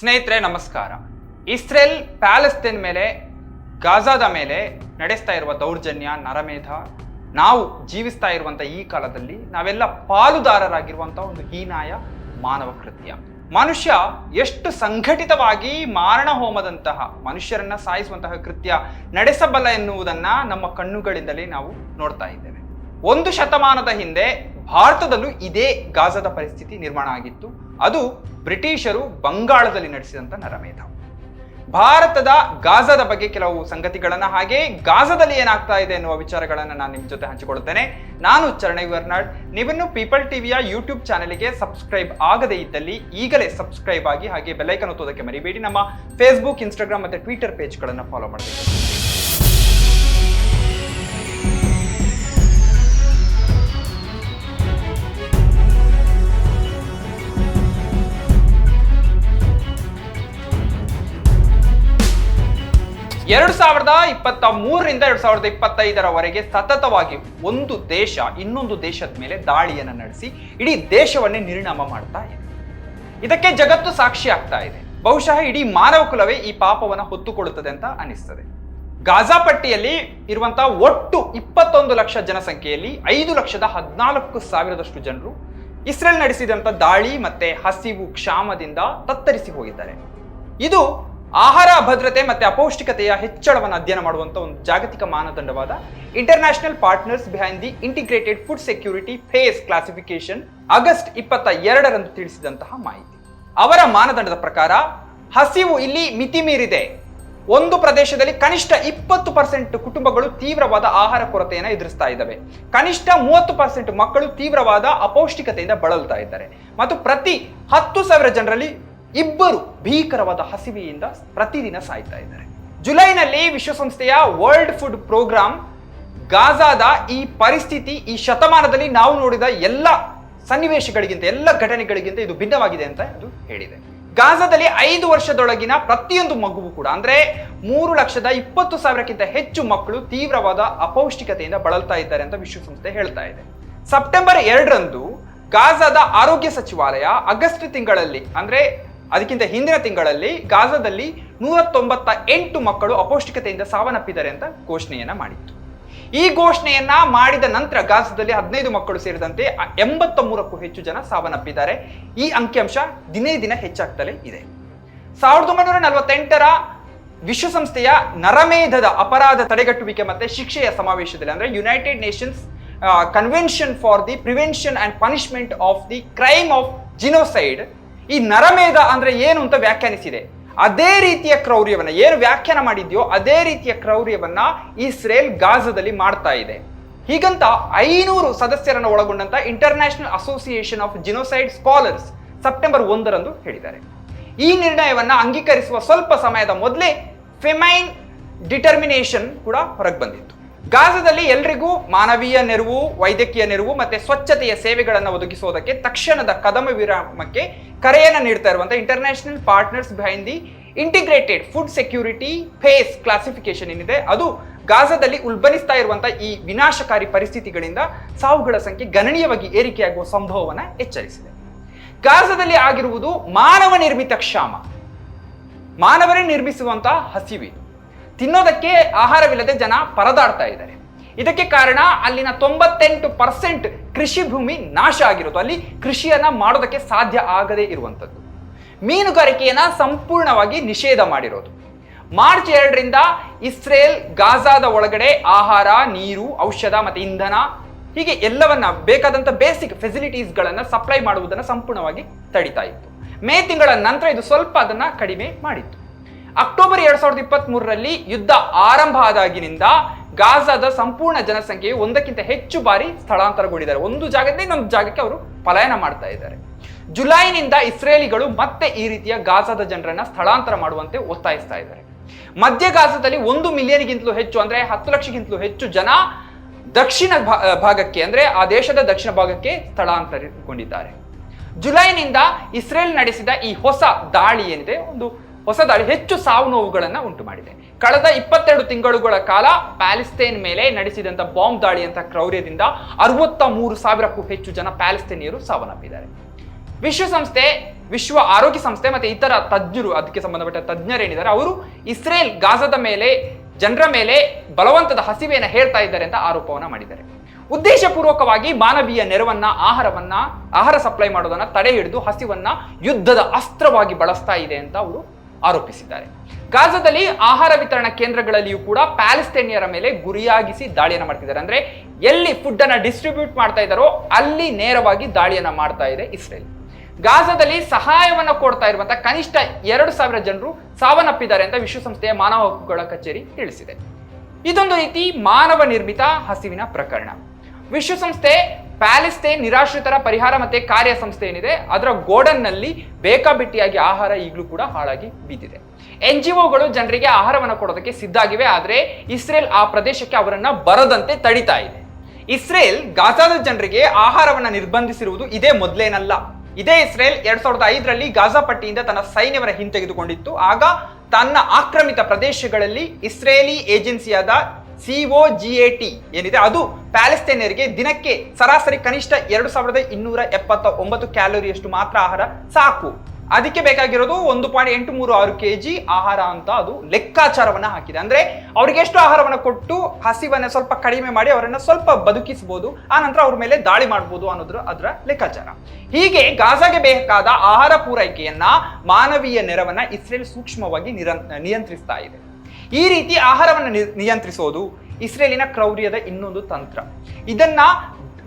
ಸ್ನೇಹಿತರೆ, ನಮಸ್ಕಾರ. Israel Palestine ಮೇಲೆ, ಗಾಜಾದ ಮೇಲೆ ನಡೆಸ್ತಾ ಇರುವ ದೌರ್ಜನ್ಯ, ನರಮೇಧ, ನಾವು ಜೀವಿಸ್ತಾ ಇರುವಂತ ಈ ಕಾಲದಲ್ಲಿ ನಾವೆಲ್ಲ ಪಾಲುದಾರರಾಗಿರುವಂತಹ ಒಂದು ಹೀನಾಯ ಮಾನವ ಕೃತ್ಯ. ಮನುಷ್ಯ ಎಷ್ಟು ಸಂಘಟಿತವಾಗಿ ಮಾರಣ ಹೋಮದಂತಹ, ಮನುಷ್ಯರನ್ನ ಸಾಯಿಸುವಂತಹ ಕೃತ್ಯ ನಡೆಸಬಲ್ಲ ಎನ್ನುವುದನ್ನ ನಮ್ಮ ಕಣ್ಣುಗಳಿಂದಲೇ ನಾವು ನೋಡ್ತಾ ಇದ್ದೇವೆ. ಒಂದು ಶತಮಾನದ ಹಿಂದೆ ಭಾರತದಲ್ಲೂ ಇದೇ ಗಾಜದ ಪರಿಸ್ಥಿತಿ ನಿರ್ಮಾಣ ಆಗಿತ್ತು. ಅದು ಬ್ರಿಟಿಷರು ಬಂಗಾಳದಲ್ಲಿ ನಡೆಸಿದಂತ ನರಮೇಧ. ಭಾರತದ ಗಾಜದ ಬಗ್ಗೆ ಕೆಲವು ಸಂಗತಿಗಳನ್ನು ಹಾಗೆ ಗಾಜದಲ್ಲಿ ಏನಾಗ್ತಾ ಇದೆ ಎನ್ನುವ ವಿಚಾರಗಳನ್ನು ನಾನು ನಿಮ್ಮ ಜೊತೆ ಹಂಚಿಕೊಳ್ಳುತ್ತೇನೆ ನಾನು ಚರಣಯ್ ವರ್ನಾಡ್. ನೀವನ್ನು ಪೀಪಲ್ ಟಿವಿಯ ಯೂಟ್ಯೂಬ್ ಚಾನೆಲ್ಗೆ ಸಬ್ಸ್ಕ್ರೈಬ್ ಆಗದೇ ಇದ್ದಲ್ಲಿ ಈಗಲೇ ಸಬ್ಸ್ಕ್ರೈಬ್ ಆಗಿ ಹಾಗೆ ಬೆಲ್ಲೈಕನ್ ಒತ್ತೋದಕ್ಕೆ ಮರಿಬೇಡಿ. ನಮ್ಮ ಫೇಸ್ಬುಕ್ ಇನ್ಸ್ಟಾಗ್ರಾಮ್ ಮತ್ತೆ ಟ್ವಿಟರ್ ಪೇಜ್ಗಳನ್ನು ಫಾಲೋ ಮಾಡಬೇಕು. ಎರಡು ಸಾವಿರದ ಇಪ್ಪತ್ತ ಮೂರರಿಂದ ಎರಡು ಸಾವಿರದ ಇಪ್ಪತ್ತೈದರವರೆಗೆ ಸತತವಾಗಿ ಒಂದು ದೇಶ, ಇನ್ನೊಂದು ದೇಶದ ಮೇಲೆ ದಾಳಿಯನ್ನು ನಡೆಸಿ, ಇಡೀ ದೇಶವನ್ನೇ ನಿರ್ಣಾಮ ಮಾಡ್ತಾ ಇದೆ. ಇದಕ್ಕೆ ಜಗತ್ತು ಸಾಕ್ಷಿ ಆಗ್ತಾ ಇದೆ. ಬಹುಶಃ ಇಡೀ ಮಾನವ ಕುಲವೇ ಈ ಪಾಪವನ್ನು ಹೊತ್ತುಕೊಳ್ಳುತ್ತದೆ ಅಂತ ಅನಿಸ್ತದೆ. ಗಾಜಾ ಪಟ್ಟಿಯಲ್ಲಿ ಇರುವಂತಹ ಒಟ್ಟು ಇಪ್ಪತ್ತೊಂದು ಲಕ್ಷ ಜನಸಂಖ್ಯೆಯಲ್ಲಿ ಐದು ಲಕ್ಷದ ಹದಿನಾಲ್ಕು ಸಾವಿರದಷ್ಟು ಜನರು ಇಸ್ರೇಲ್ ನಡೆಸಿದಂಥ ದಾಳಿ ಮತ್ತೆ ಹಸಿವು ಕ್ಷಾಮದಿಂದ ತತ್ತರಿಸಿ ಹೋಗಿದ್ದಾರೆ. ಇದು ಆಹಾರ ಭದ್ರತೆ ಮತ್ತೆ ಅಪೌಷ್ಟಿಕತೆಯ ಹೆಚ್ಚಳವನ್ನು ಅಧ್ಯಯನ ಮಾಡುವಂಥ ಒಂದು ಜಾಗತಿಕ ಮಾನದಂಡವಾದ international partners behind the integrated food security phase classification August ಇಪ್ಪತ್ತ ಎರಡರಂದು ತಿಳಿಸಿದಂತಹ ಮಾಹಿತಿ. ಅವರ ಮಾನದಂಡದ ಪ್ರಕಾರ ಹಸಿವು ಇಲ್ಲಿ ಮಿತಿ ಮೀರಿದೆ. ಒಂದು ಪ್ರದೇಶದಲ್ಲಿ ಕನಿಷ್ಠ ಇಪ್ಪತ್ತು ಪರ್ಸೆಂಟ್ ಕುಟುಂಬಗಳು ತೀವ್ರವಾದ ಆಹಾರ ಕೊರತೆಯನ್ನು ಎದುರಿಸ್ತಾ ಇದ್ದಾವೆ. ಕನಿಷ್ಠ ಮೂವತ್ತು ಪರ್ಸೆಂಟ್ ಮಕ್ಕಳು ತೀವ್ರವಾದ ಅಪೌಷ್ಟಿಕತೆಯಿಂದ ಬಳಲ್ತಾ ಇದ್ದಾರೆ. ಮತ್ತು ಪ್ರತಿ ಹತ್ತು ಸಾವಿರ ಜನರಲ್ಲಿ ಇಬ್ಬರು ಭೀಕರವಾದ ಹಸಿವೆಯಿಂದ ಪ್ರತಿದಿನ ಸಾಯ್ತಾ ಇದ್ದಾರೆ. ಜುಲೈನಲ್ಲಿ ವಿಶ್ವಸಂಸ್ಥೆಯ ವರ್ಲ್ಡ್ ಫುಡ್ ಪ್ರೋಗ್ರಾಂ ಗಾಜಾದ ಈ ಪರಿಸ್ಥಿತಿ ಈ ಶತಮಾನದಲ್ಲಿ ನಾವು ನೋಡಿದ ಎಲ್ಲ ಸನ್ನಿವೇಶಗಳಿಗಿಂತ, ಎಲ್ಲ ಘಟನೆಗಳಿಗಿಂತ ಇದು ಭಿನ್ನವಾಗಿದೆ ಅಂತ ಅದು ಹೇಳಿದೆ. ಗಾಜಾದಲ್ಲಿ ಐದು ವರ್ಷದೊಳಗಿನ ಪ್ರತಿಯೊಂದು ಮಗುವು ಕೂಡ, ಅಂದ್ರೆ ಮೂರು ಲಕ್ಷದ ಇಪ್ಪತ್ತು ಸಾವಿರಕ್ಕಿಂತ ಹೆಚ್ಚು ಮಕ್ಕಳು ತೀವ್ರವಾದ ಅಪೌಷ್ಟಿಕತೆಯಿಂದ ಬಳಲ್ತಾ ಇದ್ದಾರೆ ಅಂತ ವಿಶ್ವಸಂಸ್ಥೆ ಹೇಳ್ತಾ ಇದೆ. ಸೆಪ್ಟೆಂಬರ್ ಎರಡರಂದು ಗಾಜಾದ ಆರೋಗ್ಯ ಸಚಿವಾಲಯ ಆಗಸ್ಟ್ ತಿಂಗಳಲ್ಲಿ, ಅಂದ್ರೆ ಅದಕ್ಕಿಂತ ಹಿಂದಿನ ತಿಂಗಳಲ್ಲಿ ಗಾಜಾದಲ್ಲಿ ನೂರ ತೊಂಬತ್ತ ಎಂಟು ಮಕ್ಕಳು ಅಪೌಷ್ಟಿಕತೆಯಿಂದ ಸಾವನ್ನಪ್ಪಿದ್ದಾರೆ ಅಂತ ಘೋಷಣೆಯನ್ನ ಮಾಡಿತ್ತು. ಈ ಘೋಷಣೆಯನ್ನ ಮಾಡಿದ ನಂತರ ಗಾಜಾದಲ್ಲಿ ಹದಿನೈದು ಮಕ್ಕಳು ಸೇರಿದಂತೆ ಎಂಬತ್ತ ಮೂರಕ್ಕೂ ಹೆಚ್ಚು ಜನ ಸಾವನ್ನಪ್ಪಿದ್ದಾರೆ. ಈ ಅಂಕಿಅಂಶ ದಿನೇ ದಿನ ಹೆಚ್ಚಾಗ್ತಲೇ ಇದೆ. ಸಾವಿರದ ಒಂಬೈನೂರ ನಲವತ್ತೆಂಟರ ವಿಶ್ವಸಂಸ್ಥೆಯ ನರಮೇಧದ ಅಪರಾಧ ತಡೆಗಟ್ಟುವಿಕೆ ಮತ್ತೆ ಶಿಕ್ಷೆಯ ಸಮಾವೇಶದಲ್ಲಿ ಅಂದ್ರೆ United Nations convention for the prevention and punishment of the crime of genocide ಈ ನರಮೇಧ ಅಂದ್ರೆ ಏನು ಅಂತ ವ್ಯಾಖ್ಯಾನಿಸಿದೆ. ಅದೇ ರೀತಿಯ ಕ್ರೌರ್ಯವನ್ನ ಏನು ವ್ಯಾಖ್ಯಾನ ಮಾಡಿದ್ಯೋ ಅದೇ ರೀತಿಯ ಕ್ರೌರ್ಯವನ್ನ ಇಸ್ರೇಲ್ ಗಾಜದಲ್ಲಿ ಮಾಡ್ತಾ ಇದೆ. ಹೀಗಂತ ಐನೂರು ಸದಸ್ಯರನ್ನು ಒಳಗೊಂಡಂತ international association of genocide scholars September ಒಂದರಂದು ಹೇಳಿದ್ದಾರೆ. ಈ ನಿರ್ಣಯವನ್ನ ಅಂಗೀಕರಿಸುವ ಸ್ವಲ್ಪ ಸಮಯದ ಮೊದಲೇ ಫೆಮೈನ್ ಡಿಟರ್ಮಿನೇಷನ್ ಕೂಡ ಹೊರಗೆ ಬಂದಿತ್ತು. ಗಾಜಾದಲ್ಲಿ ಎಲ್ರಿಗೂ ಮಾನವೀಯ ನೆರವು, ವೈದ್ಯಕೀಯ ನೆರವು ಮತ್ತೆ ಸ್ವಚ್ಛತೆಯ ಸೇವೆಗಳನ್ನು ಒದಗಿಸುವುದಕ್ಕೆ ತಕ್ಷಣದ ಕದಮ ವಿರಾಮಕ್ಕೆ ಕರೆಯನ್ನು ನೀಡ್ತಾ ಇರುವಂತಹ international partners behind the integrated food security phase classification ಏನಿದೆ, ಅದು ಗಾಜಾದಲ್ಲಿ ಉಲ್ಬಣಿಸ್ತಾ ಇರುವಂತಹ ಈ ವಿನಾಶಕಾರಿ ಪರಿಸ್ಥಿತಿಗಳಿಂದ ಸಾವುಗಳ ಸಂಖ್ಯೆ ಗಣನೀಯವಾಗಿ ಏರಿಕೆಯಾಗುವ ಸಂಭವವನ್ನು ಎಚ್ಚರಿಸಿದೆ. ಗಾಜಾದಲ್ಲಿ ಆಗಿರುವುದು ಮಾನವ ನಿರ್ಮಿತ ಕ್ಷಾಮ. ಮಾನವರೇ ನಿರ್ಮಿಸುವಂತಹ ಹಸಿವಿದು ತಿನ್ನೋದಕ್ಕೆ ಆಹಾರವಿಲ್ಲದೆ ಜನ ಪರದಾಡ್ತಾ ಇದ್ದಾರೆ. ಇದಕ್ಕೆ ಕಾರಣ ಅಲ್ಲಿನ ತೊಂಬತ್ತೆಂಟು ಪರ್ಸೆಂಟ್ ಕೃಷಿ ಭೂಮಿ ನಾಶ ಆಗಿರೋದು. ಅಲ್ಲಿ ಕೃಷಿಯನ್ನ ಮಾಡೋದಕ್ಕೆ ಸಾಧ್ಯ ಆಗದೇ ಇರುವಂಥದ್ದು. ಮೀನುಗಾರಿಕೆಯನ್ನ ಸಂಪೂರ್ಣವಾಗಿ ನಿಷೇಧ ಮಾಡಿರೋದು. ಮಾರ್ಚ್ ಎರಡರಿಂದ ಇಸ್ರೇಲ್, ಗಾಜಾದ ಒಳಗಡೆ ಆಹಾರ, ನೀರು, ಔಷಧ ಮತ್ತೆ ಇಂಧನ ಹೀಗೆ ಎಲ್ಲವನ್ನ ಬೇಕಾದಂಥ ಬೇಸಿಕ್ ಫೆಸಿಲಿಟೀಸ್ಗಳನ್ನ ಸಪ್ಲೈ ಮಾಡುವುದನ್ನು ಸಂಪೂರ್ಣವಾಗಿ ತಡಿತಾ ಇತ್ತು. ಮೇ ತಿಂಗಳ ನಂತರ ಇದು ಸ್ವಲ್ಪ ಅದನ್ನ ಕಡಿಮೆ ಮಾಡಿತ್ತು. ಅಕ್ಟೋಬರ್ ಎರಡ್ ಸಾವಿರದ ಇಪ್ಪತ್ತ್ ಮೂರರಲ್ಲಿ ಯುದ್ಧ ಆರಂಭ ಆದಾಗಿನಿಂದ ಗಾಜಾದ ಸಂಪೂರ್ಣ ಜನಸಂಖ್ಯೆಯು ಒಂದಕ್ಕಿಂತ ಹೆಚ್ಚು ಬಾರಿ ಸ್ಥಳಾಂತರಗೊಂಡಿದ್ದಾರೆ. ಒಂದು ಜಾಗದಿಂದ ಇನ್ನೊಂದು ಜಾಗಕ್ಕೆ ಅವರು ಪಲಾಯನ ಮಾಡ್ತಾ ಇದ್ದಾರೆ. ಜುಲೈನಿಂದ ಇಸ್ರೇಲಿಗಳು ಮತ್ತೆ ಈ ರೀತಿಯ ಗಾಜಾದ ಜನರನ್ನ ಸ್ಥಳಾಂತರ ಮಾಡುವಂತೆ ಒತ್ತಾಯಿಸ್ತಾ ಇದ್ದಾರೆ. ಮಧ್ಯ ಗಾಜಾದಲ್ಲಿ ಒಂದು ಮಿಲಿಯನ್ಗಿಂತಲೂ ಹೆಚ್ಚು ಅಂದ್ರೆ ಹತ್ತು ಲಕ್ಷಕ್ಕಿಂತಲೂ ಹೆಚ್ಚು ಜನ ದಕ್ಷಿಣ ಭಾಗಕ್ಕೆ ಅಂದ್ರೆ ಆ ದೇಶದ ದಕ್ಷಿಣ ಭಾಗಕ್ಕೆ ಸ್ಥಳಾಂತರಗೊಂಡಿದ್ದಾರೆ. ಜುಲೈನಿಂದ ಇಸ್ರೇಲ್ ನಡೆಸಿದ ಈ ಹೊಸ ದಾಳಿ ಏನಿದೆ? ಒಂದು ಹೊಸ ದಾಳಿ ಹೆಚ್ಚು ಸಾವು ನೋವುಗಳನ್ನು ಉಂಟು ಮಾಡಿದೆ ಕಳೆದ ಇಪ್ಪತ್ತೆರಡು ತಿಂಗಳುಗಳ ಕಾಲ ಪ್ಯಾಲೆಸ್ತೇನ್ ಮೇಲೆ ನಡೆಸಿದಂಥ ಬಾಂಬ್ ದಾಳಿಯಂಥ ಕ್ರೌರ್ಯದಿಂದ ಅರವತ್ತ ಮೂರು ಸಾವಿರಕ್ಕೂ ಹೆಚ್ಚು ಜನ ಪ್ಯಾಲೆಸ್ತೇನಿಯರು ಸಾವನ್ನಪ್ಪಿದ್ದಾರೆ. ವಿಶ್ವಸಂಸ್ಥೆ, ವಿಶ್ವ ಆರೋಗ್ಯ ಸಂಸ್ಥೆ ಮತ್ತೆ ಇತರ ತಜ್ಞರು, ಅದಕ್ಕೆ ಸಂಬಂಧಪಟ್ಟ ತಜ್ಞರೇನಿದ್ದಾರೆ ಅವರು ಇಸ್ರೇಲ್ ಗಾಜದ ಮೇಲೆ, ಜನರ ಮೇಲೆ ಬಲವಂತದ ಹಸಿವೆಯನ್ನು ಹೇಳ್ತಾ ಇದ್ದಾರೆ ಅಂತ ಆರೋಪವನ್ನ ಮಾಡಿದ್ದಾರೆ. ಉದ್ದೇಶಪೂರ್ವಕವಾಗಿ ಮಾನವೀಯ ನೆರವನ್ನ, ಆಹಾರವನ್ನ, ಆಹಾರ ಸಪ್ಲೈ ಮಾಡೋದನ್ನ ತಡೆ ಹಿಡಿದು ಹಸಿವನ್ನ ಯುದ್ಧದ ಅಸ್ತ್ರವಾಗಿ ಬಳಸ್ತಾ ಇದೆ ಅಂತ ಅವರು ಆರೋಪಿಸಿದ್ದಾರೆ. ಗಾಜಾದಲ್ಲಿ ಆಹಾರ ವಿತರಣಾ ಕೇಂದ್ರಗಳಲ್ಲಿಯೂ ಕೂಡ ಪ್ಯಾಲೆಸ್ತೇನಿಯರ ಮೇಲೆ ಗುರಿಯಾಗಿಸಿ ದಾಳಿಯನ್ನ ಮಾಡ್ತಿದ್ದಾರೆ. ಅಂದ್ರೆ ಎಲ್ಲಿ ಫುಡ್ ಅನ್ನ ಡಿಸ್ಟ್ರಿಬ್ಯೂಟ್ ಮಾಡ್ತಾ ಇದ್ದಾರೋ ಅಲ್ಲಿ ನೇರವಾಗಿ ದಾಳಿಯನ್ನ ಮಾಡ್ತಾ ಇದೆ ಇಸ್ರೇಲ್. ಗಾಜಾದಲ್ಲಿ ಸಹಾಯವನ್ನು ಕೊಡ್ತಾ ಇರುವಂತಹ ಕನಿಷ್ಠ ಎರಡು ಸಾವಿರ ಜನರು ಸಾವನ್ನಪ್ಪಿದ್ದಾರೆ ಅಂತ ವಿಶ್ವಸಂಸ್ಥೆಯ ಮಾನವ ಹಕ್ಕುಗಳ ಕಚೇರಿ ತಿಳಿಸಿದೆ. ಇದೊಂದು ರೀತಿ ಮಾನವ ನಿರ್ಮಿತ ಹಸಿವಿನ ಪ್ರಕರಣ. ವಿಶ್ವಸಂಸ್ಥೆ ಪ್ಯಾಲೆಸ್ತೇನ್ ನಿರಾಶ್ರಿತರ ಪರಿಹಾರ ಮತ್ತೆ ಕಾರ್ಯ ಸಂಸ್ಥೆ ಏನಿದೆ, ಅದರ ಗೋಡನ್ನಲ್ಲಿ ಬೇಕಾಬಿಟ್ಟಿಯಾಗಿ ಆಹಾರ ಈಗಲೂ ಕೂಡ ಹಾಳಾಗಿ ಬಿದ್ದಿದೆ. ಎನ್ ಜಿ ಒಗಳು ಜನರಿಗೆ ಆಹಾರವನ್ನು ಕೊಡೋದಕ್ಕೆ ಸಿದ್ಧಾಗಿವೆ, ಆದರೆ ಇಸ್ರೇಲ್ ಆ ಪ್ರದೇಶಕ್ಕೆ ಅವರನ್ನ ಬರದಂತೆ ತಡಿತಾ ಇದೆ. ಇಸ್ರೇಲ್ ಗಾಜಾದ ಜನರಿಗೆ ಆಹಾರವನ್ನು ನಿರ್ಬಂಧಿಸಿರುವುದು ಇದೇ ಮೊದಲೇನಲ್ಲ. ಇದೇ ಇಸ್ರೇಲ್ ಎರಡ್ ಸಾವಿರದ ಐದರಲ್ಲಿ ಗಾಜಾ ಪಟ್ಟಿಯಿಂದ ತನ್ನ ಸೈನ್ಯವರ ಹಿಂತೆಗೆದುಕೊಂಡಿತ್ತು. ಆಗ ತನ್ನ ಆಕ್ರಮಿತ ಪ್ರದೇಶಗಳಲ್ಲಿ Israeli ಏಜೆನ್ಸಿಯಾದ C O G A T ಏನಿದೆ, ಅದು ಪ್ಯಾಲೆಸ್ತೇನಿಯರಿಗೆ ದಿನಕ್ಕೆ ಸರಾಸರಿ ಕನಿಷ್ಠ ಎರಡು ಸಾವಿರದ ಇನ್ನೂರ ಎಪ್ಪತ್ತ ಒಂಬತ್ತು ಕ್ಯಾಲೋರಿಯಷ್ಟು ಮಾತ್ರ ಆಹಾರ ಸಾಕು. ಅದಕ್ಕೆ ಬೇಕಾಗಿರೋದು ಒಂದು ಪಾಯಿಂಟ್ ಎಂಟು ಮೂರು ಆರು ಕೆ ಜಿ ಆಹಾರ ಅಂತ ಅದು ಲೆಕ್ಕಾಚಾರವನ್ನ ಹಾಕಿದೆ. ಅಂದ್ರೆ ಅವ್ರಿಗೆ ಎಷ್ಟು ಆಹಾರವನ್ನ ಕೊಟ್ಟು ಹಸಿವನ್ನ ಸ್ವಲ್ಪ ಕಡಿಮೆ ಮಾಡಿ ಅವರನ್ನ ಸ್ವಲ್ಪ ಬದುಕಿಸಬಹುದು ಆ ನಂತರ ಅವ್ರ ಮೇಲೆ ದಾಳಿ ಮಾಡಬಹುದು ಅನ್ನೋದ್ರ ಅದರ ಲೆಕ್ಕಾಚಾರ. ಹೀಗೆ ಗಾಜಾಗೆ ಬೇಕಾದ ಆಹಾರ ಪೂರೈಕೆಯನ್ನ ಮಾನವೀಯ ನೆರವನ್ನ ಇಸ್ರೇಲ್ ಸೂಕ್ಷ್ಮವಾಗಿ ನಿರಂ ನಿಯಂತ್ರಿಸ್ತಾ ಇದೆ. ಈ ರೀತಿ ಆಹಾರವನ್ನು ನಿಯಂತ್ರಿಸೋದು ಇಸ್ರೇಲಿನ ಕ್ರೌರ್ಯದ ಇನ್ನೊಂದು ತಂತ್ರ. ಇದನ್ನ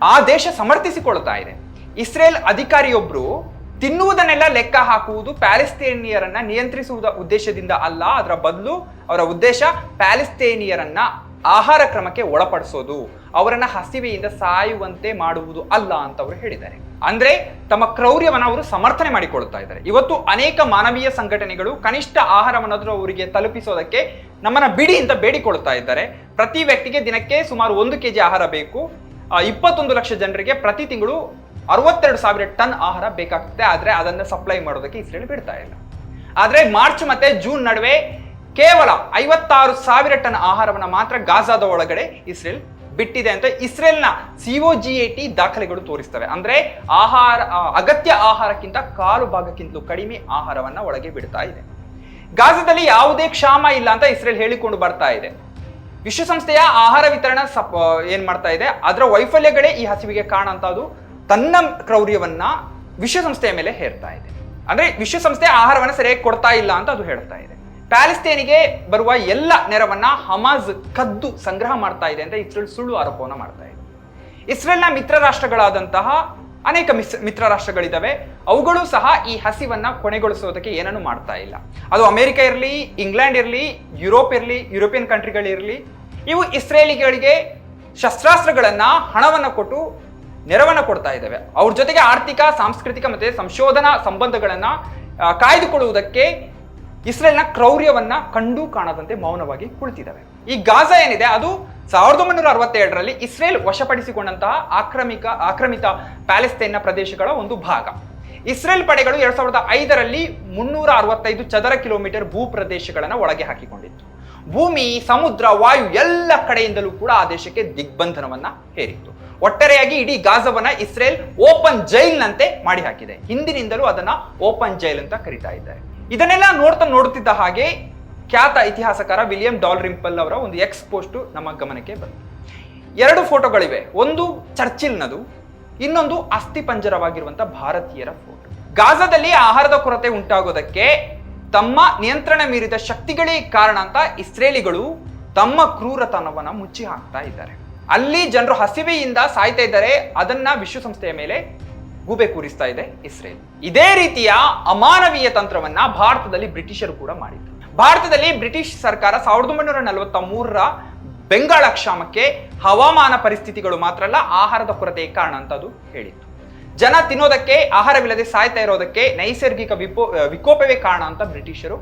ಆ ದೇಶ ಸಮರ್ಥಿಸಿಕೊಳ್ತಾ ಇದೆ. ಇಸ್ರೇಲ್ ಅಧಿಕಾರಿಯೊಬ್ರು ತಿನ್ನುವುದನ್ನೆಲ್ಲ ಲೆಕ್ಕ ಹಾಕುವುದು ಪ್ಯಾಲೆಸ್ತೇನಿಯರನ್ನ ನಿಯಂತ್ರಿಸುವುದ ಉದ್ದೇಶದಿಂದ ಅಲ್ಲ, ಅದರ ಬದಲು ಅವರ ಉದ್ದೇಶ ಪ್ಯಾಲೆಸ್ತೇನಿಯರನ್ನ ಆಹಾರ ಕ್ರಮಕ್ಕೆ ಒಳಪಡಿಸೋದು, ಅವರನ್ನ ಹಸಿವೆಯಿಂದ ಸಾಯುವಂತೆ ಮಾಡುವುದು ಅಲ್ಲ ಅಂತ ಅವರು ಹೇಳಿದ್ದಾರೆ. ಅಂದ್ರೆ ತಮ್ಮ ಕ್ರೌರ್ಯವನ್ನು ಅವರು ಸಮರ್ಥನೆ ಮಾಡಿಕೊಳ್ತಾ ಇದ್ದಾರೆ. ಇವತ್ತು ಅನೇಕ ಮಾನವೀಯ ಸಂಘಟನೆಗಳು ಕನಿಷ್ಠ ಆಹಾರವನ್ನಾದರೂ ಅವರಿಗೆ ತಲುಪಿಸೋದಕ್ಕೆ ನಮ್ಮನ್ನ ಬಿಡಿ ಅಂತ ಬೇಡಿಕೊಳ್ತಾ ಇದ್ದಾರೆ. ಪ್ರತಿ ವ್ಯಕ್ತಿಗೆ ದಿನಕ್ಕೆ ಸುಮಾರು ಒಂದು ಕೆಜಿ ಆಹಾರ ಬೇಕು. ಇಪ್ಪತ್ತೊಂದು ಲಕ್ಷ ಜನರಿಗೆ ಪ್ರತಿ ತಿಂಗಳು ಅರವತ್ತೆರಡು ಸಾವಿರ ಟನ್ ಆಹಾರ ಬೇಕಾಗುತ್ತೆ ಆದರೆ ಅದನ್ನ ಸಪ್ಲೈ ಮಾಡೋದಕ್ಕೆ ಇಸ್ರೇಲ್ ಬಿಡ್ತಾ ಇಲ್ಲ. ಆದರೆ ಮಾರ್ಚ್ ಮತ್ತೆ ಜೂನ್ ನಡುವೆ ಕೇವಲ ಐವತ್ತಾರು ಸಾವಿರ ಟನ್ ಆಹಾರವನ್ನ ಮಾತ್ರ ಗಾಜಾದ ಒಳಗಡೆ ಇಸ್ರೇಲ್ ಬಿಟ್ಟಿದೆ ಅಂತ ಇಸ್ರೇಲ್ನ C O G A T ದಾಖಲೆಗಳು ತೋರಿಸ್ತವೆ. ಅಂದ್ರೆ ಆಹಾರ ಅಗತ್ಯ ಆಹಾರಕ್ಕಿಂತ ಕಾಲು ಭಾಗಕ್ಕಿಂತಲೂ ಕಡಿಮೆ ಆಹಾರವನ್ನ ಒಳಗೆ ಬಿಡ್ತಾ ಇದೆ. ಗಾಜಾದಲ್ಲಿ ಯಾವುದೇ ಕ್ಷಾಮ ಇಲ್ಲ ಅಂತ ಇಸ್ರೇಲ್ ಹೇಳಿಕೊಂಡು ಬರ್ತಾ ಇದೆ. ವಿಶ್ವಸಂಸ್ಥೆಯ ಆಹಾರ ವಿತರಣಾ ಸಪ್ ಏನ್ ಮಾಡ್ತಾ ಇದೆ? ಅದರ ವೈಫಲ್ಯಗಳೇ ಈ ಹಸಿವಿಗೆ ಕಾರಣ ಅಂತ ಅದು ತನ್ನ ಕ್ರೌರ್ಯವನ್ನ ವಿಶ್ವಸಂಸ್ಥೆಯ ಮೇಲೆ ಹೇರ್ತಾ ಇದೆ. ಅಂದ್ರೆ ವಿಶ್ವಸಂಸ್ಥೆ ಆಹಾರವನ್ನ ಸರಿಯಾಗಿ ಕೊಡ್ತಾ ಇಲ್ಲ ಅಂತ ಅದು ಹೇಳ್ತಾ ಇದೆ. ಪ್ಯಾಲೆಸ್ತೇನಿಗೆ ಬರುವ ಎಲ್ಲ ನೆರವನ್ನ ಹಮಾಜ್ ಕದ್ದು ಸಂಗ್ರಹ ಮಾಡ್ತಾ ಇದೆ ಅಂತ ಇಸ್ರೇಲ್ ಸುಳ್ಳು ಆರೋಪವನ್ನು ಮಾಡ್ತಾ ಇದೆ. ಇಸ್ರೇಲ್ನ ಮಿತ್ರ ರಾಷ್ಟ್ರಗಳಾದಂತಹ ಅನೇಕ ಮಿಸ್ ಮಿತ್ರ ರಾಷ್ಟ್ರಗಳಿದ್ದಾವೆ ಅವುಗಳು ಸಹ ಈ ಹಸಿವನ್ನ ಕೊನೆಗೊಳಿಸೋದಕ್ಕೆ ಏನನ್ನು ಮಾಡ್ತಾ ಇಲ್ಲ. ಅದು ಅಮೆರಿಕ ಇರಲಿ, ಇಂಗ್ಲೆಂಡ್ ಇರಲಿ, ಯುರೋಪ್ ಇರಲಿ, ಯುರೋಪಿಯನ್ ಕಂಟ್ರಿಗಳಿರಲಿ ಇವು ಇಸ್ರೇಲಿಗಳಿಗೆ ಶಸ್ತ್ರಾಸ್ತ್ರಗಳನ್ನ, ಹಣವನ್ನು ಕೊಟ್ಟು ನೆರವನ್ನು ಕೊಡ್ತಾ ಇದ್ದಾವೆ ಅವ್ರ ಜೊತೆಗೆ ಆರ್ಥಿಕ, ಸಾಂಸ್ಕೃತಿಕ ಮತ್ತೆ ಸಂಶೋಧನಾ ಸಂಬಂಧಗಳನ್ನ ಕಾಯ್ದುಕೊಳ್ಳುವುದಕ್ಕೆ ಇಸ್ರೇಲ್ನ ಕ್ರೌರ್ಯವನ್ನ ಕಂಡು ಕಾಣದಂತೆ ಮೌನವಾಗಿ ಕುಳಿತಿದ್ದಾವೆ. ಈ ಗಾಜಾ ಏನಿದೆ, ಅದು ಸಾವಿರದ ಒಂಬೈನೂರ ಅರವತ್ತೆರಡರಲ್ಲಿ ಇಸ್ರೇಲ್ ವಶಪಡಿಸಿಕೊಂಡಂತಹ ಆಕ್ರಮಿಕ, ಆಕ್ರಮಿತ ಪ್ಯಾಲೆಸ್ತೈನ್ನ ಪ್ರದೇಶಗಳ ಒಂದು ಭಾಗ. ಇಸ್ರೇಲ್ ಪಡೆಗಳು ಎರಡ್ ಸಾವಿರದ ಐದರಲ್ಲಿ ಮುನ್ನೂರ ಅರವತ್ತೈದು ಚದರ ಕಿಲೋಮೀಟರ್ ಭೂ ಪ್ರದೇಶಗಳನ್ನು ಒಳಗೆ ಹಾಕಿಕೊಂಡಿತ್ತು. ಭೂಮಿ, ಸಮುದ್ರ, ವಾಯು ಎಲ್ಲ ಕಡೆಯಿಂದಲೂ ಕೂಡ ಆ ದೇಶಕ್ಕೆ ದಿಗ್ಬಂಧನವನ್ನ ಹೇರಿತ್ತು. ಒಟ್ಟಾರೆಯಾಗಿ ಇಡೀ ಗಾಜವನ್ನ ಇಸ್ರೇಲ್ ಓಪನ್ ಜೈಲ್ನಂತೆ ಮಾಡಿ ಹಾಕಿದೆ ಹಿಂದಿನಿಂದಲೂ ಅದನ್ನ ಓಪನ್ ಜೈಲ್ ಅಂತ ಕರೀತಾ ಇದ್ದಾರೆ. ಇದನ್ನೆಲ್ಲ ನೋಡ್ತಾ ನೋಡುತ್ತಿದ್ದ ಹಾಗೆ ಖ್ಯಾತ ಇತಿಹಾಸಕಾರ ವಿಲಿಯಂ ಡಾಲ್ ರಿಂಪಲ್ ಅವರ ಒಂದು ಎಕ್ಸ್ ಪೋಸ್ಟ್ ನಮ್ಮ ಗಮನಕ್ಕೆ ಬಂತು. ಎರಡು ಫೋಟೋಗಳಿವೆ. ಒಂದು ಚರ್ಚಿಲ್ನದು, ಇನ್ನೊಂದು ಅಸ್ಥಿಪಂಜರವಾಗಿರುವಂತ ಭಾರತೀಯರ ಫೋಟೋ. ಗಾಜಾದಲ್ಲಿ ಆಹಾರದ ಕೊರತೆ ಉಂಟಾಗೋದಕ್ಕೆ ತಮ್ಮ ನಿಯಂತ್ರಣ ಮೀರಿದ ಶಕ್ತಿಗಳೇ ಕಾರಣ ಅಂತ ಇಸ್ರೇಲಿಗಳು ತಮ್ಮ ಕ್ರೂರತನವನ್ನು ಮುಚ್ಚಿ ಹಾಕ್ತಾ ಇದ್ದಾರೆ. ಅಲ್ಲಿ ಜನರು ಹಸಿವೆಯಿಂದ ಸಾಯ್ತಾ ಇದ್ದಾರೆ. ಅದನ್ನ ವಿಶ್ವಸಂಸ್ಥೆಯ ಮೇಲೆ ಗೂಬೆ ಕೂರಿಸ್ತಾ ಇದೆ ಇಸ್ರೇಲ್. ಇದೇ ರೀತಿಯ ಅಮಾನವೀಯ ತಂತ್ರವನ್ನ ಭಾರತದಲ್ಲಿ ಬ್ರಿಟಿಷರು ಕೂಡ ಮಾಡಿದ್ರು. ಭಾರತದಲ್ಲಿ ಬ್ರಿಟಿಷ್ ಸರ್ಕಾರ ಸಾವಿರದ ಒಂಬೈನೂರ ನಲವತ್ತ ಮೂರರ ಬೆಂಗಾಳ ಕ್ಷಾಮಕ್ಕೆ ಹವಾಮಾನ ಪರಿಸ್ಥಿತಿಗಳು ಮಾತ್ರ ಅಲ್ಲ, ಆಹಾರದ ಕೊರತೆ ಕಾರಣ ಅಂತ ಅದು ಹೇಳಿತ್ತು. ಜನ ತಿನ್ನೋದಕ್ಕೆ, ಆಹಾರವಿಲ್ಲದೆ ಸಾಯ್ತಾ ಇರೋದಕ್ಕೆ ನೈಸರ್ಗಿಕ ವಿಪೋ ವಿಕೋಪವೇ ಕಾರಣ ಅಂತ ಬ್ರಿಟಿಷರು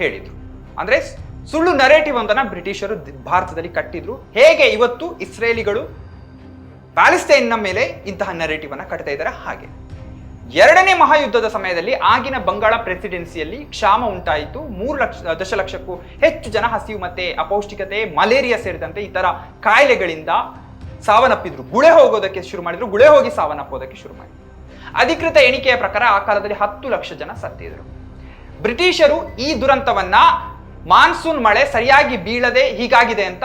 ಹೇಳಿದ್ರು. ಅಂದ್ರೆ ಸುಳ್ಳು ನರೇಟಿವ್ ಒಂದನ್ನ ಬ್ರಿಟಿಷರು ಭಾರತದಲ್ಲಿ ಕಟ್ಟಿದ್ರು. ಹೇಗೆ ಇವತ್ತು ಇಸ್ರೇಲಿಗಳು ಪ್ಯಾಲೆಸ್ತೈನ್ನ ಮೇಲೆ ಇಂತಹ ನೆರೇಟಿವ್ ಅನ್ನ ಕಟ್ತಾ ಇದ್ದಾರೆ. ಹಾಗೆ ಎರಡನೇ ಮಹಾಯುದ್ಧದ ಸಮಯದಲ್ಲಿ ಆಗಿನ ಬಂಗಾಳ ಪ್ರೆಸಿಡೆನ್ಸಿಯಲ್ಲಿ ಕ್ಷಾಮ ಉಂಟಾಯಿತು. ಮೂರು ಲಕ್ಷ, ದಶಲಕ್ಷಕ್ಕೂ ಹೆಚ್ಚು ಜನ ಹಸಿವು ಮತ್ತೆ ಅಪೌಷ್ಟಿಕತೆ, ಮಲೇರಿಯಾ ಸೇರಿದಂತೆ ಇತರ ಕಾಯಿಲೆಗಳಿಂದ ಸಾವನ್ನಪ್ಪಿದ್ರು. ಗುಳೆ ಹೋಗೋದಕ್ಕೆ ಶುರು ಮಾಡಿದ್ರು. ಗುಳೆ ಹೋಗಿ ಸಾವನ್ನಪ್ಪೋದಕ್ಕೆ ಶುರು ಮಾಡಿದ್ರು. ಅಧಿಕೃತ ಎಣಿಕೆಯ ಪ್ರಕಾರ ಆ ಕಾಲದಲ್ಲಿ ಹತ್ತು ಲಕ್ಷ ಜನ ಸತ್ತಿದ್ರು. ಬ್ರಿಟಿಷರು ಈ ದುರಂತವನ್ನ ಮಾನ್ಸೂನ್ ಮಳೆ ಸರಿಯಾಗಿ ಬೀಳದೆ ಹೀಗಾಗಿದೆ ಅಂತ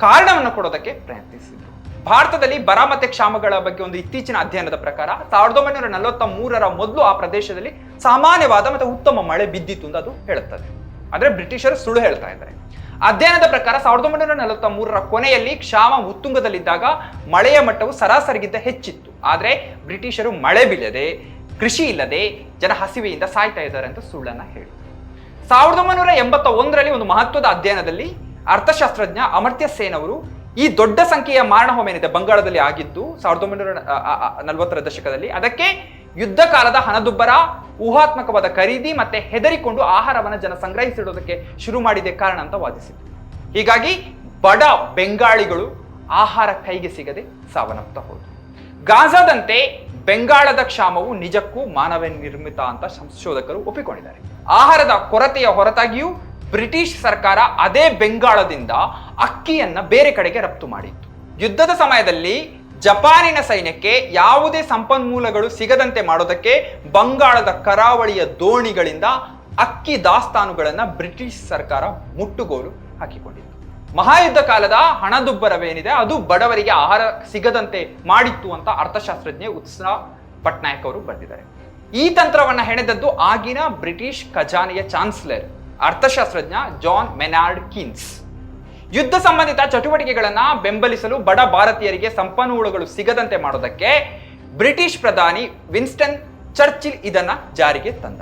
ಕಾರಣವನ್ನು ಕೊಡೋದಕ್ಕೆ ಪ್ರಯತ್ನಿಸಿದ್ರು. ಭಾರತದಲ್ಲಿ ಬರ ಮತ್ತೆ ಕ್ಷಾಮಗಳ ಬಗ್ಗೆ ಒಂದು ಇತ್ತೀಚಿನ ಅಧ್ಯಯನದ ಪ್ರಕಾರ ಸಾವಿರದ ಒಂಬೈನೂರ ನಲವತ್ತ ಮೂರರ ಮೊದಲು ಆ ಪ್ರದೇಶದಲ್ಲಿ ಸಾಮಾನ್ಯವಾದ ಮತ್ತು ಉತ್ತಮ ಮಳೆ ಬಿದ್ದಿತ್ತು ಅಂತ ಅದು ಹೇಳುತ್ತದೆ. ಆದ್ರೆ ಬ್ರಿಟಿಷರು ಸುಳ್ಳು ಹೇಳ್ತಾ ಇದ್ದಾರೆ. ಅಧ್ಯಯನದ ಪ್ರಕಾರ ಸಾವಿರದ ಒಂಬೈನೂರ ನಲವತ್ತ ಮೂರರ ಕೊನೆಯಲ್ಲಿ ಕ್ಷಾಮ ಉತ್ತುಂಗದಲ್ಲಿದ್ದಾಗ ಮಳೆಯ ಮಟ್ಟವು ಸರಾಸರಿಗಿಂತ ಹೆಚ್ಚಿತ್ತು. ಆದರೆ ಬ್ರಿಟಿಷರು ಮಳೆ ಬೀಳದೆ ಕೃಷಿ ಇಲ್ಲದೆ ಜನ ಹಸಿವೆಯಿಂದ ಸಾಯ್ತಾ ಇದ್ದಾರೆ ಅಂತ ಸುಳ್ಳನ್ನ ಹೇಳಿ. ಸಾವಿರದ ಒಂಬೈನೂರ ಎಂಬತ್ತ ಒಂದರಲ್ಲಿ ಒಂದು ಮಹತ್ವದ ಅಧ್ಯಯನದಲ್ಲಿ ಅರ್ಥಶಾಸ್ತ್ರಜ್ಞ ಅಮರ್ತ್ಯ ಸೇನ್ ಅವರು ಈ ದೊಡ್ಡ ಸಂಖ್ಯೆಯ ಮಾರಣಹೋಮ ಏನಿದೆ ಬಂಗಾಳದಲ್ಲಿ ಆಗಿದ್ದು ಸಾವಿರದ ಒಂಬೈನೂರ ನಲವತ್ತರ ದಶಕದಲ್ಲಿ. ಅದಕ್ಕೆ ಯುದ್ಧ ಕಾಲದ ಹಣದುಬ್ಬರ, ಊಹಾತ್ಮಕವಾದ ಖರೀದಿ ಮತ್ತೆ ಹೆದರಿಕೊಂಡು ಆಹಾರವನ್ನು ಜನ ಸಂಗ್ರಹಿಸಿಡೋದಕ್ಕೆ ಶುರು ಮಾಡಿದೆ ಕಾರಣ ಅಂತ ವಾದಿಸಿದೆ ಹೀಗಾಗಿ ಬಡ ಬೆಂಗಾಳಿಗಳು ಆಹಾರ ಕೈಗೆ ಸಿಗದೆ ಸಾವನ್ನಪ್ಪ ಹೋದರು. ಗಾಜಾದಂತೆ ಬೆಂಗಾಳದ ಕ್ಷಾಮವು ನಿಜಕ್ಕೂ ಮಾನವ ನಿರ್ಮಿತ ಅಂತ ಸಂಶೋಧಕರು ಒಪ್ಪಿಕೊಂಡಿದ್ದಾರೆ. ಆಹಾರದ ಕೊರತೆಯ ಹೊರತಾಗಿಯೂ ಬ್ರಿಟಿಷ್ ಸರ್ಕಾರ ಅದೇ ಬೆಂಗಾಳದಿಂದ ಅಕ್ಕಿಯನ್ನ ಬೇರೆ ಕಡೆಗೆ ರಫ್ತು ಮಾಡಿತ್ತು. ಯುದ್ಧದ ಸಮಯದಲ್ಲಿ ಜಪಾನಿನ ಸೈನ್ಯಕ್ಕೆ ಯಾವುದೇ ಸಂಪನ್ಮೂಲಗಳು ಸಿಗದಂತೆ ಮಾಡೋದಕ್ಕೆ ಬಂಗಾಳದ ಕರಾವಳಿಯ ದೋಣಿಗಳಿಂದ ಅಕ್ಕಿ ದಾಸ್ತಾನುಗಳನ್ನು ಬ್ರಿಟಿಷ್ ಸರ್ಕಾರ ಮುಟ್ಟುಗೋಲು ಹಾಕಿಕೊಂಡಿತ್ತು. ಮಹಾಯುದ್ಧ ಕಾಲದ ಹಣದುಬ್ಬರವೇನಿದೆ ಅದು ಬಡವರಿಗೆ ಆಹಾರ ಸಿಗದಂತೆ ಮಾಡಿತ್ತು ಅಂತ ಅರ್ಥಶಾಸ್ತ್ರಜ್ಞ ಉತ್ಸಾಹ ಪಟ್ನಾಯಕ್ ಅವರು ಬರೆದಿದ್ದಾರೆ. ಈ ತಂತ್ರವನ್ನ ಹೆಣೆದದ್ದು ಆಗಿನ ಬ್ರಿಟಿಷ್ ಖಜಾನೆಯ ಚಾನ್ಸಲರ್ ಅರ್ಥಶಾಸ್ತ್ರಜ್ಞ ಜಾನ್ ಮೆನಾರ್ಡ್ ಕಿನ್ಸ್. ಯುದ್ಧ ಸಂಬಂಧಿತ ಚಟುವಟಿಕೆಗಳನ್ನ ಬೆಂಬಲಿಸಲು ಬಡ ಭಾರತೀಯರಿಗೆ ಸಂಪನ್ಮೂಲಗಳು ಸಿಗದಂತೆ ಮಾಡೋದಕ್ಕೆ ಬ್ರಿಟಿಷ್ ಪ್ರಧಾನಿ ವಿನ್ಸ್ಟನ್ ಚರ್ಚಿಲ್ ಇದನ್ನ ಜಾರಿಗೆ ತಂದ.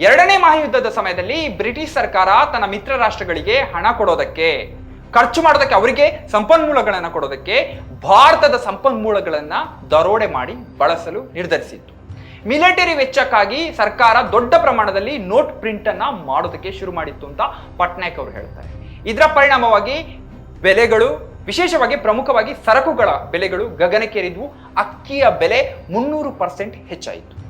ಎರಡನೇ ಮಹಾಯುದ್ಧದ ಸಮಯದಲ್ಲಿ ಬ್ರಿಟಿಷ್ ಸರ್ಕಾರ ತನ್ನ ಮಿತ್ರ ರಾಷ್ಟ್ರಗಳಿಗೆ ಹಣ ಕೊಡೋದಕ್ಕೆ, ಖರ್ಚು ಮಾಡೋದಕ್ಕೆ, ಅವರಿಗೆ ಸಂಪನ್ಮೂಲಗಳನ್ನ ಕೊಡೋದಕ್ಕೆ ಭಾರತದ ಸಂಪನ್ಮೂಲಗಳನ್ನ ದರೋಡೆ ಮಾಡಿ ಬಳಸಲು ನಿರ್ಧರಿಸಿತ್ತು. ಮಿಲಿಟರಿ ವೆಚ್ಚಕ್ಕಾಗಿ ಸರ್ಕಾರ ದೊಡ್ಡ ಪ್ರಮಾಣದಲ್ಲಿ ನೋಟ್ ಪ್ರಿಂಟ್ ಅನ್ನ ಮಾಡೋದಕ್ಕೆ ಶುರು ಮಾಡಿತ್ತು ಅಂತ ಪಟ್ನಾಯಕ್ ಅವರು ಹೇಳ್ತಾರೆ. ಇದರ ಪರಿಣಾಮವಾಗಿ ಬೆಲೆಗಳು, ವಿಶೇಷವಾಗಿ ಪ್ರಮುಖವಾಗಿ ಸರಕುಗಳ ಬೆಲೆಗಳು ಗಗನಕ್ಕೇರಿದ್ವು. ಅಕ್ಕಿಯ ಬೆಲೆ ಮುನ್ನೂರು ಪರ್ಸೆಂಟ್ ಹೆಚ್ಚಾಯಿತು.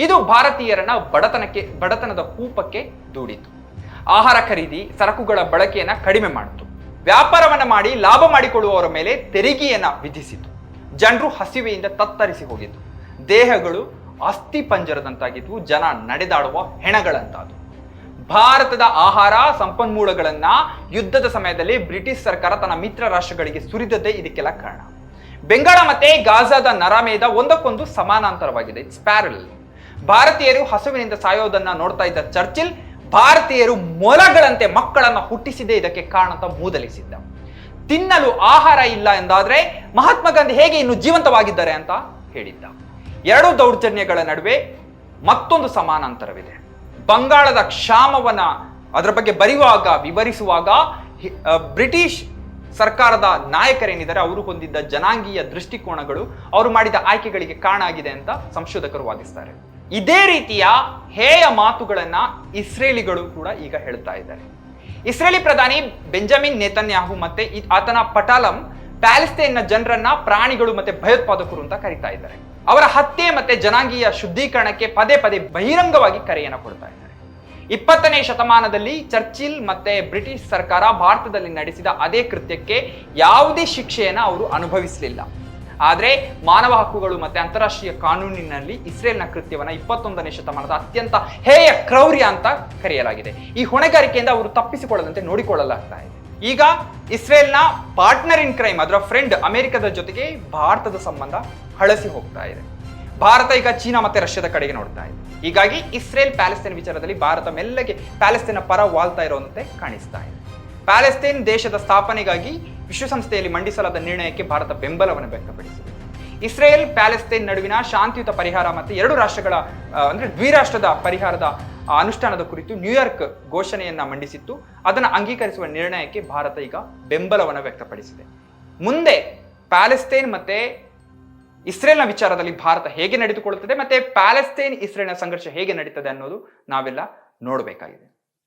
ಇದು ಭಾರತೀಯರನ್ನ ಬಡತನಕ್ಕೆ, ಬಡತನದ ಕೂಪಕ್ಕೆ ದೂಡಿತು ಆಹಾರ ಖರೀದಿ ಸರಕುಗಳ ಬಳಕೆಯನ್ನ ಕಡಿಮೆ ಮಾಡಿತು. ವ್ಯಾಪಾರವನ್ನ ಮಾಡಿ ಲಾಭ ಮಾಡಿಕೊಳ್ಳುವವರ ಮೇಲೆ ತೆರಿಗೆಯನ್ನ ವಿಧಿಸಿತು. ಜನರು ಹಸಿವೆಯಿಂದ ತತ್ತರಿಸಿ ಹೋಗಿದ್ದು. ದೇಹಗಳು ಅಸ್ಥಿ ಪಂಜರದಂತಾಗಿದ್ವು ಜನ ನಡೆದಾಡುವ ಹೆಣಗಳಂತಾದವು ಭಾರತದ ಆಹಾರ ಸಂಪನ್ಮೂಲಗಳನ್ನ ಯುದ್ಧದ ಸಮಯದಲ್ಲಿ ಬ್ರಿಟಿಷ್ ಸರ್ಕಾರ ತನ್ನ ಮಿತ್ರ ರಾಷ್ಟ್ರಗಳಿಗೆ ಸುರಿದದ್ದೇ ಇದಕ್ಕೆಲ್ಲ ಕಾರಣ. ಬೆಂಗಾಳ ಮತ್ತೆ ಗಾಜಾದ ನರಾಮೇದ ಒಂದಕ್ಕೊಂದು ಸಮಾನಾಂತರವಾಗಿದೆ. ಇಟ್ಸ್ ಪ್ಯಾರಲ್ ಭಾರತೀಯರು ಹಸುವಿನಿಂದ ಸಾಯೋದನ್ನ ನೋಡ್ತಾ ಇದ್ದ ಚರ್ಚಿಲ್ ಭಾರತೀಯರು ಮೊಲಗಳಂತೆ ಮಕ್ಕಳನ್ನ ಹುಟ್ಟಿಸಿದೆ ಇದಕ್ಕೆ ಕಾರಣ ಅಂತ ಮೂದಲಿಸಿದ್ದ. ತಿನ್ನಲು ಆಹಾರ ಇಲ್ಲ ಎಂದಾದ್ರೆ ಮಹಾತ್ಮ ಗಾಂಧಿ ಹೇಗೆ ಇನ್ನು ಜೀವಂತವಾಗಿದ್ದಾರೆ ಅಂತ ಹೇಳಿದ್ದ. ಎರಡು ದೌರ್ಜನ್ಯಗಳ ನಡುವೆ ಮತ್ತೊಂದು ಸಮಾನಾಂತರವಿದೆ. ಬಂಗಾಳದ ಕ್ಷಾಮವನ್ನ ಅದರ ಬಗ್ಗೆ ಬರೆಯುವಾಗ, ವಿವರಿಸುವಾಗ ಬ್ರಿಟಿಷ್ ಸರ್ಕಾರದ ನಾಯಕರೇನಿದ್ದಾರೆ, ಅವರು ಹೊಂದಿದ್ದ ಜನಾಂಗೀಯ ದೃಷ್ಟಿಕೋನಗಳು, ಅವರು ಮಾಡಿದ ಆಯ್ಕೆಗಳಿಗೆ ಕಾರಣ ಆಗಿದೆ ಅಂತ ಸಂಶೋಧಕರು ವಾದಿಸ್ತಾರೆ. ಇದೇ ರೀತಿಯ ಹೇಯ ಮಾತುಗಳನ್ನ ಇಸ್ರೇಲಿಗಳು ಕೂಡ ಈಗ ಹೇಳ್ತಾ ಇದ್ದಾರೆ. ಇಸ್ರೇಲಿ ಪ್ರಧಾನಿ ಬೆಂಜಮಿನ್ ನೇತನ್ಯಾಹು ಮತ್ತೆ ಆತನ ಪಟಾಲಂ ಪ್ಯಾಲೆಸ್ತೇನ್ನ ಜನರನ್ನ ಪ್ರಾಣಿಗಳು ಮತ್ತೆ ಭಯೋತ್ಪಾದಕರು ಅಂತ ಕರೀತಾ ಇದ್ದಾರೆ. ಅವರ ಹತ್ಯೆ ಮತ್ತೆ ಜನಾಂಗೀಯ ಶುದ್ಧೀಕರಣಕ್ಕೆ ಪದೇ ಪದೇ ಬಹಿರಂಗವಾಗಿ ಕರೆಯನ್ನು ಕೊಡ್ತಾ ಇದ್ದಾರೆ. ಇಪ್ಪತ್ತನೇ ಶತಮಾನದಲ್ಲಿ ಚರ್ಚಿಲ್ ಮತ್ತೆ ಬ್ರಿಟಿಷ್ ಸರ್ಕಾರ ಭಾರತದಲ್ಲಿ ನಡೆಸಿದ ಅದೇ ಕೃತ್ಯಕ್ಕೆ ಯಾವುದೇ ಶಿಕ್ಷೆಯನ್ನು ಅವರು ಅನುಭವಿಸಲಿಲ್ಲ. ಆದರೆ ಮಾನವ ಹಕ್ಕುಗಳು ಮತ್ತೆ ಅಂತಾರಾಷ್ಟ್ರೀಯ ಕಾನೂನಿನಲ್ಲಿ ಇಸ್ರೇಲ್ನ ಕೃತ್ಯವನ್ನು ಇಪ್ಪತ್ತೊಂದನೇ ಶತಮಾನದ ಅತ್ಯಂತ ಹೇಯ ಕ್ರೌರ್ಯ ಅಂತ ಕರೆಯಲಾಗಿದೆ. ಈ ಹೊಣೆಗಾರಿಕೆಯಿಂದ ಅವರು ತಪ್ಪಿಸಿಕೊಳ್ಳದಂತೆ ನೋಡಿಕೊಳ್ಳಲಾಗ್ತಾ ಇದೆ. ಈಗ ಇಸ್ರೇಲ್ನ ಪಾರ್ಟ್ನರ್ ಇನ್ ಕ್ರೈಮ್ ಅದರ ಫ್ರೆಂಡ್ ಅಮೆರಿಕದ ಜೊತೆಗೆ ಭಾರತದ ಸಂಬಂಧ ಹಳಸಿ ಹೋಗ್ತಾ ಇದೆ. ಭಾರತ ಈಗ ಚೀನಾ ಮತ್ತೆ ರಷ್ಯಾದ ಕಡೆಗೆ ನೋಡ್ತಾ ಇದೆ. ಹೀಗಾಗಿ ಇಸ್ರೇಲ್ ಪ್ಯಾಲೆಸ್ತೇನ್ ವಿಚಾರದಲ್ಲಿ ಭಾರತ ಮೆಲ್ಲಗೆ ಪ್ಯಾಲೆಸ್ತೇನ ಪರ ವಾಲ್ತಾ ಇರುವಂತೆ ಕಾಣಿಸ್ತಾ ಇದೆ. ಪ್ಯಾಲೆಸ್ತೇನ್ ದೇಶದ ಸ್ಥಾಪನೆಗಾಗಿ ವಿಶ್ವಸಂಸ್ಥೆಯಲ್ಲಿ ಮಂಡಿಸಲಾದ ನಿರ್ಣಯಕ್ಕೆ ಭಾರತ ಬೆಂಬಲವನ್ನು ವ್ಯಕ್ತಪಡಿಸಿದೆ. ಇಸ್ರೇಲ್ ಪ್ಯಾಲೆಸ್ತೇನ್ ನಡುವಿನ ಶಾಂತಿಯುತ ಪರಿಹಾರ ಮತ್ತು ಎರಡು ರಾಷ್ಟ್ರಗಳ ಅಂದ್ರೆ ದ್ವಿರಾಷ್ಟ್ರದ ಪರಿಹಾರದ ಅನುಷ್ಠಾನದ ಕುರಿತು ನ್ಯೂಯಾರ್ಕ್ ಘೋಷಣೆಯನ್ನ ಮಂಡಿಸಿತ್ತು. ಅದನ್ನು ಅಂಗೀಕರಿಸುವ ನಿರ್ಣಯಕ್ಕೆ ಭಾರತ ಈಗ ಬೆಂಬಲವನ್ನು ವ್ಯಕ್ತಪಡಿಸಿದೆ. ಮುಂದೆ ಪ್ಯಾಲೆಸ್ತೇನ್ ಮತ್ತೆ ಇಸ್ರೇಲ್ನ ವಿಚಾರದಲ್ಲಿ ಭಾರತ ಹೇಗೆ ನಡೆದುಕೊಳ್ಳುತ್ತದೆ ಮತ್ತೆ ಪ್ಯಾಲೆಸ್ತೇನ್ ಇಸ್ರೇಲ್ನ ಸಂಘರ್ಷ ಹೇಗೆ ನಡೀತದೆ ಅನ್ನೋದು ನಾವೆಲ್ಲ ನೋಡಬೇಕಾಗಿದೆ.